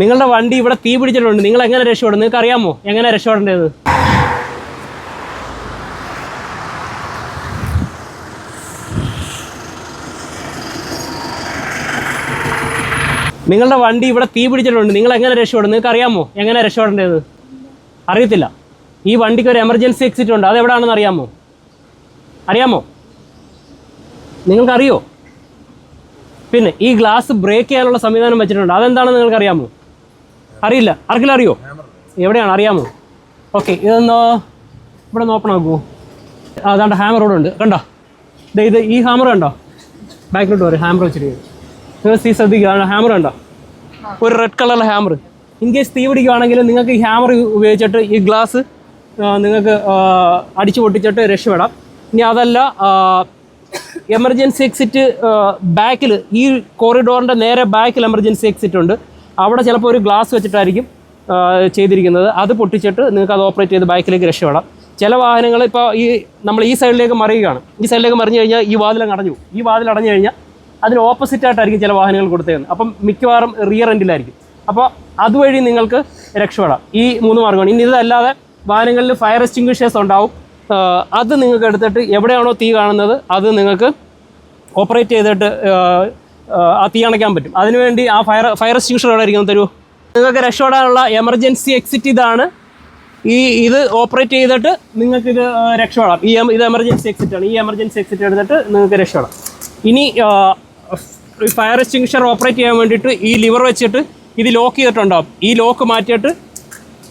നിങ്ങളുടെ വണ്ടി ഇവിടെ തീ പിടിച്ചിട്ടുണ്ട്. നിങ്ങൾ എങ്ങനെ രക്ഷപ്പെടും? നിങ്ങൾക്ക് അറിയാമോ? എങ്ങനെ രക്ഷപ്പെടേണ്ടത്? നിങ്ങളുടെ വണ്ടി ഇവിടെ തീ പിടിച്ചിട്ടുണ്ട്. നിങ്ങൾ എങ്ങനെ രക്ഷപ്പെടും? നിങ്ങൾക്ക് അറിയാമോ? എങ്ങനെ രക്ഷപ്പെടേണ്ടത്? അറിയത്തില്ല. ഈ വണ്ടിക്ക് ഒരു എമർജൻസി എക്സിറ്റ് ഉണ്ട്. അതെവിടാണെന്ന് അറിയാമോ? അറിയാമോ? നിങ്ങൾക്കറിയോ? പിന്നെ ഈ ഗ്ലാസ് ബ്രേക്ക് ചെയ്യാനുള്ള സംവിധാനം വെച്ചിട്ടുണ്ട്. അതെന്താണെന്ന് നിങ്ങൾക്ക് അറിയാമോ അറിയില്ല. ആർക്കില്ല അറിയോ? എവിടെയാണ്? അറിയാമോ? ഓക്കെ ഇതൊന്ന് ഇവിടെ ഒന്ന് ഓപ്പൺ ആക്കുമോ അതാണ്ട് ഹാമർ ഇവിടെ ഉണ്ട്. കണ്ടോ? ദേ ഇത് ഈ ഹാമർ കണ്ടോ? ബാക്കിലോട്ട് വരും ഹാമർ വെച്ചിട്ട് നിങ്ങൾ സീ ശ്രദ്ധിക്കുക. ഹാമർ കണ്ടോ? ഒരു റെഡ് കളറിലെ ഹാമർ ഇൻ കേസ് തീ പിടിക്കുകയാണെങ്കിൽ നിങ്ങൾക്ക് ഈ ഹാമർ ഉപയോഗിച്ചിട്ട് ഈ ഗ്ലാസ് നിങ്ങൾക്ക് അടിച്ചു പൊട്ടിച്ചിട്ട് രക്ഷപ്പെടാം. ഇനി അതല്ല എമർജൻസി എക്സിറ്റ് ബാക്കിൽ ഈ കോറിഡോറിന്റെ നേരെ ബാക്കിൽ എമർജൻസി എക്സിറ്റ് ഉണ്ട്. അവിടെ ചിലപ്പോൾ ഒരു ഗ്ലാസ് വെച്ചിട്ടായിരിക്കും ചെയ്തിരിക്കുന്നത്. അത് പൊട്ടിച്ചിട്ട് നിങ്ങൾക്ക് അത് ഓപ്പറേറ്റ് ചെയ്ത് ബൈക്കിലേക്ക് രക്ഷപ്പെടാം. ചില വാഹനങ്ങൾ ഇപ്പോൾ ഈ നമ്മൾ ഈ സൈഡിലേക്ക് മറിയുകയാണ്. ഈ സൈഡിലേക്ക് മറിഞ്ഞു കഴിഞ്ഞാൽ ഈ വാതിലങ്ങ് അടഞ്ഞു. ഈ വാതിൽ അടഞ്ഞു കഴിഞ്ഞാൽ അതിന് ഓപ്പോസിറ്റ് ആയിട്ടായിരിക്കും ചില വാഹനങ്ങൾ കൊടുത്തേക്കുന്നത്. അപ്പം മിക്കവാറും റിയർ എൻഡിലായിരിക്കും അപ്പോൾ അതുവഴി നിങ്ങൾക്ക് രക്ഷപ്പെടാം. ഈ മൂന്ന് മാർഗമാണ് ഇനി ഇതല്ലാതെ വാഹനങ്ങളിൽ ഫയർ എക്സ്റ്റിംഗ്വിഷേഴ്സ് ഉണ്ടാവും. അത് നിങ്ങൾക്ക് എടുത്തിട്ട് എവിടെയാണോ തീ കാണുന്നത് അത് നിങ്ങൾക്ക് ഓപ്പറേറ്റ് ചെയ്തിട്ട് ആ, തീ അണയ്ക്കാൻ പറ്റും. അതിനുവേണ്ടി ആ ഫയർ ഫയർ എക്സ്റ്റിങ്ഷർ എവിടെ ഇരിക്കുന്നു തരൂ. നിങ്ങൾക്ക് രക്ഷപ്പെടാനുള്ള എമർജൻസി എക്സിറ്റ് ഇതാണ്. ഈ ഇത് ഓപ്പറേറ്റ് ചെയ്തിട്ട് നിങ്ങൾക്ക് ഇത് രക്ഷപ്പെടാം. ഈ ഇത് എമർജൻസി എക്സിറ്റ് ആണ്. ഈ എമർജൻസി എക്സിറ്റ് എടുത്തിട്ട് നിങ്ങൾക്ക് രക്ഷപ്പെടാം. ഇനി ഫയർ എക്സ്റ്റിങ്ഷർ ഓപ്പറേറ്റ് ചെയ്യാൻ വേണ്ടിയിട്ട് ഈ ലിവർ വെച്ചിട്ട് ഇത് ലോക്ക് ചെയ്തിട്ടുണ്ടാവും. ഈ ലോക്ക് മാറ്റിയിട്ട്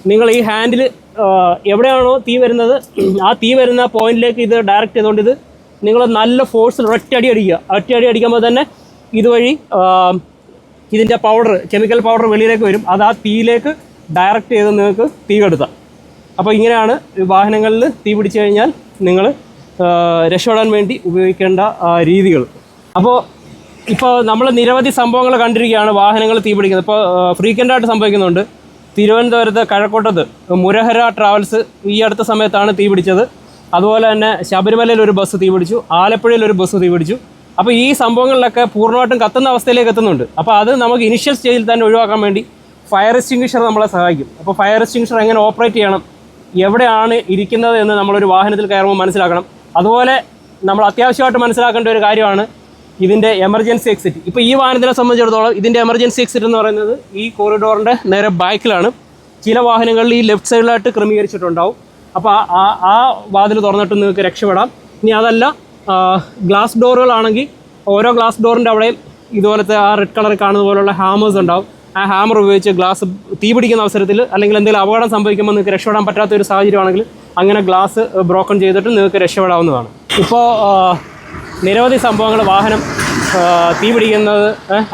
നിങ്ങൾ ഈ ഹാൻഡിൽ എവിടെയാണോ തീ വരുന്നത് ആ തീ വരുന്ന പോയിന്റിലേക്ക് ഇത് ഡയറക്റ്റ് ചെയ്തുകൊണ്ട് ഇത് നിങ്ങൾ നല്ല ഫോഴ്സിൽ ഒറ്റയടി അടിക്കുക. ഒറ്റയടി അടിക്കുമ്പോൾ തന്നെ ഇതുവഴി ഇതിന്റെ പൗഡർ കെമിക്കൽ പൗഡർ വെളിയിലേക്ക് വരും. അത് ആ തീയിലേക്ക് ഡയറക്റ്റ് ചെയ്ത് നിങ്ങൾക്ക് തീ കെടുത്താം. അപ്പോൾ ഇങ്ങനെയാണ് വാഹനങ്ങളിൽ തീ പിടിച്ചു കഴിഞ്ഞാൽ നിങ്ങൾ രക്ഷപ്പെടാൻ വേണ്ടി ഉപയോഗിക്കേണ്ട രീതികൾ. അപ്പോൾ ഇപ്പോൾ നമ്മൾ നിരവധി സംഭവങ്ങൾ കണ്ടിരിക്കുകയാണ് വാഹനങ്ങൾ തീ പിടിക്കുന്നത്. ഇപ്പോൾ ഫ്രീക്വന്റായിട്ട് സംഭവിക്കുന്നുണ്ട്. തിരുവനന്തപുരത്ത് കഴക്കൂട്ടത്ത് മുരഹര ട്രാവൽസ് ഈ അടുത്ത സമയത്താണ് തീ പിടിച്ചത്. അതുപോലെ തന്നെ ശബരിമലയിൽ ഒരു ബസ് തീ പിടിച്ചു. ആലപ്പുഴയിൽ ഒരു ബസ് തീ പിടിച്ചു. അപ്പോൾ ഈ സംഭവങ്ങളിലൊക്കെ പൂർണമായിട്ടും കത്തുന്ന അവസ്ഥയിലേക്ക് എത്തുന്നുണ്ട്. അപ്പോൾ അത് നമുക്ക് ഇനിഷ്യൽ സ്റ്റേജിൽ തന്നെ ഒഴിവാക്കാൻ വേണ്ടി ഫയർ എക്സ്റ്റിങ്ഷർ നമ്മളെ സഹായിക്കും. അപ്പോൾ ഫയർ എക്സ്റ്റിങ്ഷർ എങ്ങനെ ഓപ്പറേറ്റ് ചെയ്യണം എവിടെയാണ് ഇരിക്കുന്നത് എന്ന് നമ്മളൊരു വാഹനത്തിൽ കയറുമ്പോൾ മനസ്സിലാക്കണം. അതുപോലെ നമ്മൾ അത്യാവശ്യമായിട്ട് മനസ്സിലാക്കേണ്ട ഒരു കാര്യമാണ് ഇതിന്റെ എമർജൻസി എക്സിറ്റ് ഇപ്പോൾ ഈ വാഹനത്തിനെ സംബന്ധിച്ചിടത്തോളം ഇതിന്റെ എമർജൻസി എക്സിറ്റ് എന്ന് പറയുന്നത് ഈ കോറിഡോറിന്റെ നേരെ ബാക്കിലാണ് ചില വാഹനങ്ങളിൽ ഈ ലെഫ്റ്റ് സൈഡിലായിട്ട് ക്രമീകരിച്ചിട്ടുണ്ടാവും. അപ്പോൾ ആ- ആ വാതിൽ തുറന്നിട്ട് നിങ്ങൾക്ക് രക്ഷപ്പെടാം. ഇനി അതല്ല ഗ്ലാസ് ഡോറുകളാണെങ്കിൽ ഓരോ ഗ്ലാസ് ഡോറിന്റെ അവിടെയും ഇതുപോലത്തെ ആ റെഡ് കളർ കാണുന്ന പോലുള്ള ഹാമേഴ്സ് ഉണ്ടാവും. ആ ഹാമർ ഉപയോഗിച്ച് ഗ്ലാസ് തീ പിടിക്കുന്ന അവസരത്തിൽ അല്ലെങ്കിൽ എന്തെങ്കിലും അപകടം സംഭവിക്കുമ്പോൾ നിങ്ങൾക്ക് രക്ഷപ്പെടാൻ പറ്റാത്ത ഒരു സാഹചര്യമാണെങ്കിൽ അങ്ങനെ ഗ്ലാസ് ബ്രോക്കൺ ചെയ്തിട്ട് നിങ്ങൾക്ക് രക്ഷപ്പെടാവുന്നതാണ്. ഇപ്പോൾ നിരവധി സംഭവങ്ങൾ വാഹനം തീ പിടിക്കുന്നത്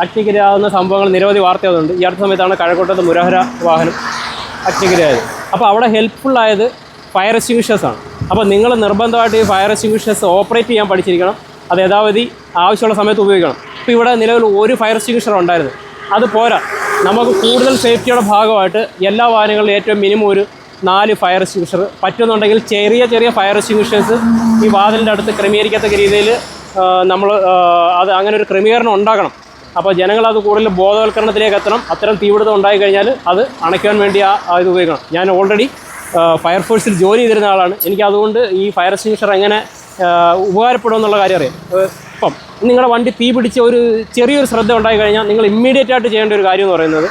അഗ്നിക്കിരയാവുന്ന സംഭവങ്ങൾ നിരവധി വാർത്തകളുണ്ട്. ഈ അടുത്ത സമയത്താണ് കഴക്കൂട്ടത്ത് മുരഹര വാഹനം അഗ്നിക്കിരയായത്. അപ്പോൾ അവിടെ ഹെൽപ്ഫുൾ ആയത് ഫയർ എക്സ്റ്റിങ്വിഷേഴ്സ് ആണ്. അപ്പോൾ നിങ്ങൾ നിർബന്ധമായിട്ട് ഈ ഫയർ എക്സ്റ്റിംഗ്വിഷേഴ്സ് ഓപ്പറേറ്റ് ചെയ്യാൻ പഠിച്ചിരിക്കണം. അത് യഥാവധി ആവശ്യമുള്ള സമയത്ത് ഉപയോഗിക്കണം. ഇപ്പോൾ ഇവിടെ നിലവിൽ ഒരു ഫയർ എക്സ്റ്റിങ്ഷർ ഉണ്ടായിരുന്നു. അത് പോരാ. നമുക്ക് കൂടുതൽ സേഫ്റ്റിയുടെ ഭാഗമായിട്ട് എല്ലാ വാഹനങ്ങളിലും ഏറ്റവും മിനിമം ഒരു നാല് ഫയർ എക്സ്റ്റിങ്ഷർ പറ്റുന്നുണ്ടെങ്കിൽ ചെറിയ ചെറിയ ഫയർ എക്സ്റ്റിംഗ്വിഷേഴ്സ് ഈ വാതിലിന്റെ അടുത്ത് ക്രമീകരിക്കത്തക്ക രീതിയിൽ നമ്മൾ അത് അങ്ങനെ ഒരു ക്രമീകരണം ഉണ്ടാക്കണം അപ്പോൾ ജനങ്ങൾ അത് കൂടുതൽ ബോധവൽക്കരണത്തിലേക്ക് എത്തണം. അത്തരം തീപിടുത്തം ഉണ്ടായി കഴിഞ്ഞാൽ അത് അണയ്ക്കാൻ വേണ്ടി ആ ഇത് ഉപയോഗിക്കണം. ഞാൻ ഓൾറെഡി ഫയർഫോഴ്സിൽ ജോലി ചെയ്തിരുന്ന ആളാണ്. എനിക്ക് അതുകൊണ്ട് ഈ ഫയർ എക്സ്റ്റിങ്ഷർ എങ്ങനെ ഉപകാരപ്പെടും എന്നുള്ള കാര്യം അറിയാം. ഇപ്പം നിങ്ങളുടെ വണ്ടി തീ പിടിച്ച ഒരു ചെറിയൊരു ശ്രദ്ധ ഉണ്ടായി കഴിഞ്ഞാൽ നിങ്ങൾ ഇമ്മീഡിയറ്റ് ആയിട്ട് ചെയ്യേണ്ട ഒരു കാര്യം എന്ന് പറയുന്നത്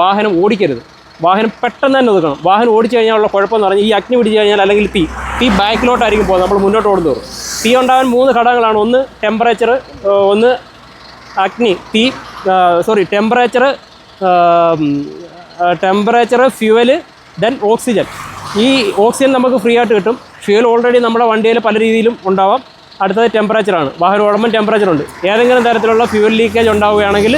വാഹനം ഓടിക്കരുത്. വാഹനം പെട്ടെന്ന് തന്നെ ഒതുക്കണം. വാഹനം ഓടിച്ചു കഴിഞ്ഞാലുള്ള കുഴപ്പമെന്ന് പറഞ്ഞാൽ ഈ അഗ്നി പിടിച്ചു കഴിഞ്ഞാൽ അല്ലെങ്കിൽ തീ തീ ബാക്കിലോട്ടായിരിക്കും പോകുന്നത്. നമ്മൾ മുന്നോട്ട് ഓടുന്നു തോറും. തീ ഉണ്ടാകാൻ മൂന്ന് ഘടകങ്ങളാണ്. ഒന്ന് ടെമ്പറേച്ചർ ഒന്ന് അഗ്നി തീ sorry temperature temperature fuel then oxygen ഈ ഓക്സിജൻ നമുക്ക് ഫ്രീ ആയിട്ട് കിട്ടും. ഫ്യൂൽ ഓൾറെഡി നമ്മുടെ വണ്ടിയിൽ പല രീതിയിലും ഉണ്ടാവാം. അടുത്തത് ടെമ്പറേച്ചറാണ് വാഹനം ഓടുമ്പം ടെമ്പറേച്ചർ ഉണ്ട്. ഏതെങ്കിലും തരത്തിലുള്ള ഫ്യൂൽ ലീക്കേജ് ഉണ്ടാവുകയാണെങ്കിൽ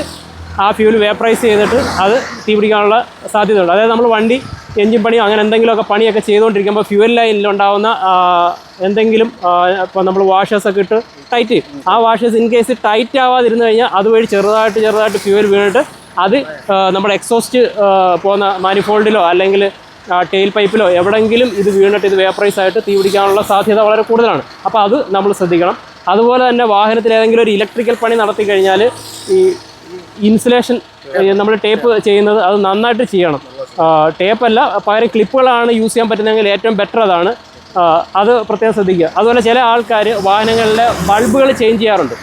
ആ ഫ്യൂൽ വേപ്പറൈസ് ചെയ്തിട്ട് അത് തീ പിടിക്കാനുള്ള സാധ്യതയുണ്ട്. അതായത് നമ്മൾ വണ്ടി എഞ്ചിൻ പണിയോ അങ്ങനെ എന്തെങ്കിലുമൊക്കെ പണിയൊക്കെ ചെയ്തുകൊണ്ടിരിക്കുമ്പോൾ ഫ്യൂൽ ലൈനിൽ ഉണ്ടാവുന്ന എന്തെങ്കിലും ഇപ്പോൾ നമ്മൾ വാഷേഴ്സൊക്കെ ഇട്ട് ടൈറ്റ് ചെയ്യും. ആ വാഷേഴ്സ് ഇൻ കേസ് ടൈറ്റ് ആവാതിരുന്നു കഴിഞ്ഞാൽ അതുവഴി ചെറുതായിട്ട് ചെറുതായിട്ട് ഫ്യൂവൽ വീണിട്ട് അത് നമ്മുടെ എക്സോസ്റ്റ് പോകുന്ന മാനിഫോൾഡിലോ അല്ലെങ്കിൽ ടെയിൽ പൈപ്പിലോ എവിടെയെങ്കിലും ഇത് വീണിട്ട് ഇത് വേപ്പറൈസ് ആയിട്ട് തീ പിടിക്കാനുള്ള സാധ്യത വളരെ കൂടുതലാണ്. അപ്പോൾ അത് നമ്മൾ ശ്രദ്ധിക്കണം. അതുപോലെ തന്നെ വാഹനത്തിൽ ഏതെങ്കിലും ഒരു ഇലക്ട്രിക്കൽ പണി നടത്തി കഴിഞ്ഞാൽ ഈ ഇൻസുലേഷൻ നമ്മൾ ടേപ്പ് ചെയ്യുന്നത് അത് നന്നായിട്ട് ചെയ്യണം. ടേപ്പല്ല പകരം ക്ലിപ്പുകളാണ് യൂസ് ചെയ്യാൻ പറ്റുന്നതെങ്കിൽ ഏറ്റവും ബെറ്റർ അതാണ്. അത് പ്രത്യേകം ശ്രദ്ധിക്കുക. അതുപോലെ ചില ആൾക്കാർ വാഹനങ്ങളിലെ ബൾബുകൾ ചേഞ്ച് ചെയ്യാറുണ്ട്.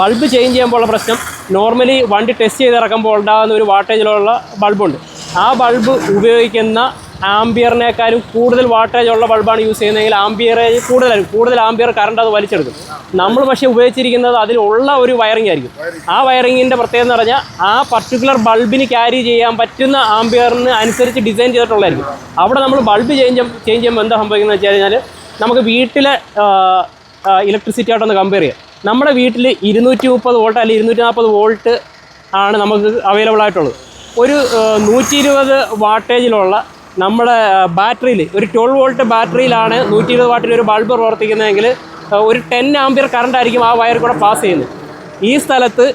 ബൾബ് ചേഞ്ച് ചെയ്യുമ്പോഴുള്ള പ്രശ്നം നോർമലി വണ്ടി ടെസ്റ്റ് ചെയ്ത് ഇറക്കുമ്പോൾ ഉണ്ടാകുന്ന ഒരു വാട്ടേജിലുള്ള ബൾബുണ്ട് ആ ബൾബ് ഉപയോഗിക്കുന്ന ആംബിയറിനേക്കാളും കൂടുതൽ വാട്ടേജ് ഉള്ള ബൾബാണ് യൂസ് ചെയ്യുന്നതെങ്കിൽ ആംബിയറേജ് കൂടുതലായിരിക്കും. കൂടുതൽ ആംബിയർ കറണ്ട് അത് വലിച്ചെടുക്കും. നമ്മൾ പക്ഷേ ഉപയോഗിച്ചിരിക്കുന്നത് അതിലുള്ള ഒരു വയറിംഗ് ആയിരിക്കും. ആ വയറിങ്ങിന്റെ പ്രത്യേകത എന്ന് പറഞ്ഞാൽ ആ പർട്ടിക്കുലർ ബൾബിന് ക്യാരി ചെയ്യാൻ പറ്റുന്ന ആംബിയറിന് അനുസരിച്ച് ഡിസൈൻ ചെയ്തിട്ടുള്ളതായിരിക്കും. അവിടെ നമ്മൾ ബൾബ് ചേഞ്ച് ചേഞ്ച് ചെയ്യുമ്പോൾ എന്താ സംഭവിക്കുന്നത് വെച്ച് കഴിഞ്ഞാൽ നമുക്ക് വീട്ടിലെ ഇലക്ട്രിസിറ്റി ആയിട്ടൊന്ന് കമ്പയർ ചെയ്യാം. നമ്മുടെ വീട്ടിൽ ഇരുന്നൂറ്റി മുപ്പത് വോൾട്ട് അല്ലെങ്കിൽ ഇരുന്നൂറ്റി നാൽപ്പത് വോൾട്ട് ആണ് നമുക്ക് അവൈലബിൾ ആയിട്ടുള്ളത്. ഒരു നൂറ്റി ഇരുപത് വാട്ടേജിലുള്ള നമ്മുടെ ബാറ്ററിയിൽ ഒരു ട്വൽവ് വോൾട്ട് ബാറ്ററിയിലാണ് നൂറ്റി ഇരുപത് വാട്ടിൽ ഒരു ബൾബ് പ്രവർത്തിക്കുന്നതെങ്കിൽ ഒരു ടെൻ ആംബിയർ കറണ്ട് ആയിരിക്കും ആ വയർ കൂടെ പാസ് ചെയ്യുന്നത്. ഈ സ്ഥലത്ത്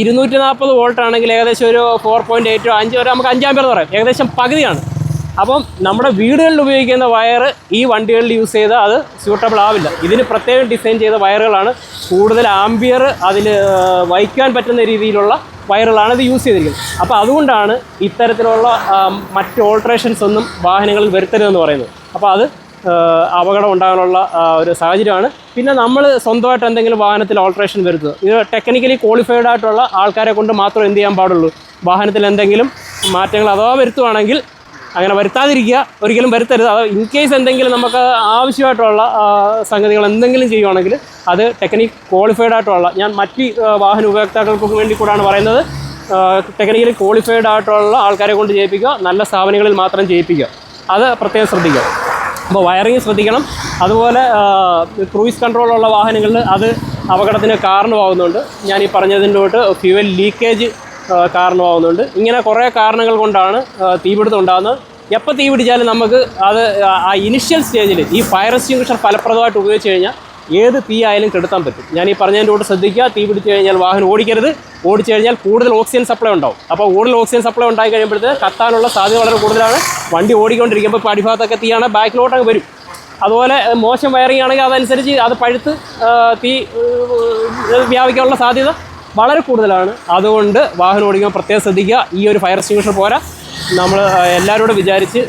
ഇരുന്നൂറ്റി നാൽപ്പത് വോൾട്ട് ആണെങ്കിൽ ഏകദേശം ഒരു ഫോർ പോയിന്റ് എയ്റ്റോ അഞ്ച് വരെ നമുക്ക് അഞ്ചാം എന്ന് പറയാം. ഏകദേശം പകുതിയാണ്. അപ്പം നമ്മുടെ വീടുകളിൽ ഉപയോഗിക്കുന്ന വയർ ഈ വണ്ടികളിൽ യൂസ് ചെയ്താൽ അത് സ്യൂട്ടബിൾ ആവില്ല. ഇതിന് പ്രത്യേകം ഡിസൈൻ ചെയ്ത വയറുകളാണ്. കൂടുതൽ ആംബിയർ അതിൽ വഹിക്കാൻ പറ്റുന്ന രീതിയിലുള്ള വയറുകളാണ് ഇത് യൂസ് ചെയ്തിരിക്കുന്നത്. അപ്പോൾ അതുകൊണ്ടാണ് ഇത്തരത്തിലുള്ള മറ്റ് ഓൾട്രേഷൻസ് ഒന്നും വാഹനങ്ങളിൽ വരുത്തരുതെന്ന് പറയുന്നത്. അപ്പോൾ അത് അപകടം ഉണ്ടാകാനുള്ള ഒരു സാഹചര്യമാണ്. പിന്നെ നമ്മൾ സ്വന്തമായിട്ട് എന്തെങ്കിലും വാഹനത്തിൽ ഓൾട്രേഷൻ വരുത്തുക. ഇത് ടെക്നിക്കലി ക്വാളിഫൈഡ് ആയിട്ടുള്ള ആൾക്കാരെ കൊണ്ട് മാത്രം എന്ത് ചെയ്യാൻ പാടുള്ളൂ? വാഹനത്തിൽ എന്തെങ്കിലും മാറ്റങ്ങൾ അഥവാ വരുത്തുവാണെങ്കിൽ അങ്ങനെ വരുത്താതിരിക്കുക ഒരിക്കലും വരുത്തരുത്. അത് ഇൻ കേസ് എന്തെങ്കിലും നമുക്ക് ആവശ്യമായിട്ടുള്ള സംഗതികൾ എന്തെങ്കിലും ചെയ്യുവാണെങ്കിൽ അത് ടെക്നിക് ക്വാളിഫൈഡ് ആയിട്ടുള്ള ഞാൻ മറ്റ് വാഹന ഉപയോക്താക്കൾക്ക് വേണ്ടി കൂടാണ് പറയുന്നത് ടെക്നിക്കലി ക്വാളിഫൈഡ് ആയിട്ടുള്ള ആൾക്കാരെ കൊണ്ട് ചെയ്യിപ്പിക്കുക നല്ല സ്ഥാപനങ്ങളിൽ മാത്രം ചെയ്യിപ്പിക്കുക. അത് പ്രത്യേകം ശ്രദ്ധിക്കുക. അപ്പോൾ വയറിങ് ശ്രദ്ധിക്കണം. അതുപോലെ ക്രൂയിസ് കൺട്രോളുള്ള വാഹനങ്ങളിൽ അത് അപകടത്തിന് കാരണമാകുന്നുണ്ട് ഞാൻ ഈ പറഞ്ഞതിന്റെ തൊട്ട് ഫ്യൂവൽ ലീക്കേജ് കാരണമാകുന്നുണ്ട് ഇങ്ങനെ കുറേ കാരണങ്ങൾ കൊണ്ടാണ് തീപിടുത്തം ഉണ്ടാകുന്നത്. എപ്പോൾ തീ പിടിച്ചാലും നമുക്ക് അത് ആ- ഇനിഷ്യൽ സ്റ്റേജിൽ ഈ ഫയർ എക്സ്റ്റിങ്ഷർ ഫലപ്രദമായിട്ട് ഉപയോഗിച്ച് കഴിഞ്ഞാൽ ഏത് തീ ആയാലും കെടുത്താൻ പറ്റും. ഞാൻ ഈ പറഞ്ഞതിന്റെ കൂടെ ശ്രദ്ധിക്കുക. തീ പിടിച്ചു കഴിഞ്ഞാൽ വാഹനം ഓടിക്കരുത്. ഓടിച്ചു കഴിഞ്ഞാൽ കൂടുതൽ ഓക്സിജൻ സപ്ലൈ ഉണ്ടാവും. അപ്പോൾ കൂടുതൽ ഓക്സിജൻ സപ്ലൈ ഉണ്ടായി കഴിയുമ്പോഴത്തേക്ക് കത്താനുള്ള സാധ്യത വളരെ കൂടുതലാണ്. വണ്ടി ഓടിക്കൊണ്ടിരിക്കുമ്പോൾ ഇപ്പോൾ അടിഭാഗത്തൊക്കെ തീയാണ് ബാക്കിലോട്ടങ്ങ് വരും. അതുപോലെ മോശം വയറിംഗ് ആണെങ്കിൽ അതനുസരിച്ച് അത് പഴുത്ത് തീ വ്യാപിക്കാനുള്ള സാധ്യത വളരെ കൂടുതലാണ്. അതുകൊണ്ട് വാഹനം ഓടിക്കുമ്പോൾ പ്രത്യേകം ശ്രദ്ധിക്കുക. ഈ ഒരു ഫയർ എക്സ്റ്റിങ്വിഷർ പോരാ. നമ്മൾ എല്ലാവരോടും വിചാരിച്ച്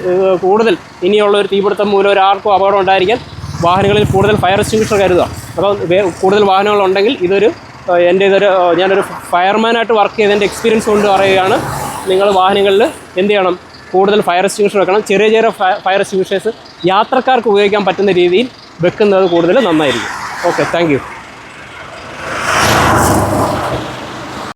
കൂടുതൽ ഇനിയുള്ള ഒരു തീപിടുത്തം മൂലം ഒരാൾക്കും അപകടം ഉണ്ടായിരിക്കാൻ വാഹനങ്ങളിൽ കൂടുതൽ ഫയർ എക്സ്റ്റിങ്വിഷർ കരുതുക. അപ്പോൾ കൂടുതൽ വാഹനങ്ങളുണ്ടെങ്കിൽ ഇതൊരു എന്റെ ഇതൊരു ഞാനൊരു ഫയർമാനായിട്ട് വർക്ക് ചെയ്തതിന്റെ എക്സ്പീരിയൻസ് കൊണ്ട് പറയുകയാണ്. നിങ്ങൾ വാഹനങ്ങളിൽ എന്ത് ചെയ്യണം? കൂടുതൽ ഫയർ എക്സ്റ്റിങ്വിഷർ വെക്കണം. ചെറിയ ചെറിയ ഫയർ എക്സ്റ്റിങ്ഷേഴ്സ് യാത്രക്കാർക്ക് ഉപയോഗിക്കാൻ പറ്റുന്ന രീതിയിൽ വെക്കുന്നത് കൂടുതൽ നന്നായിരിക്കും. Okay thank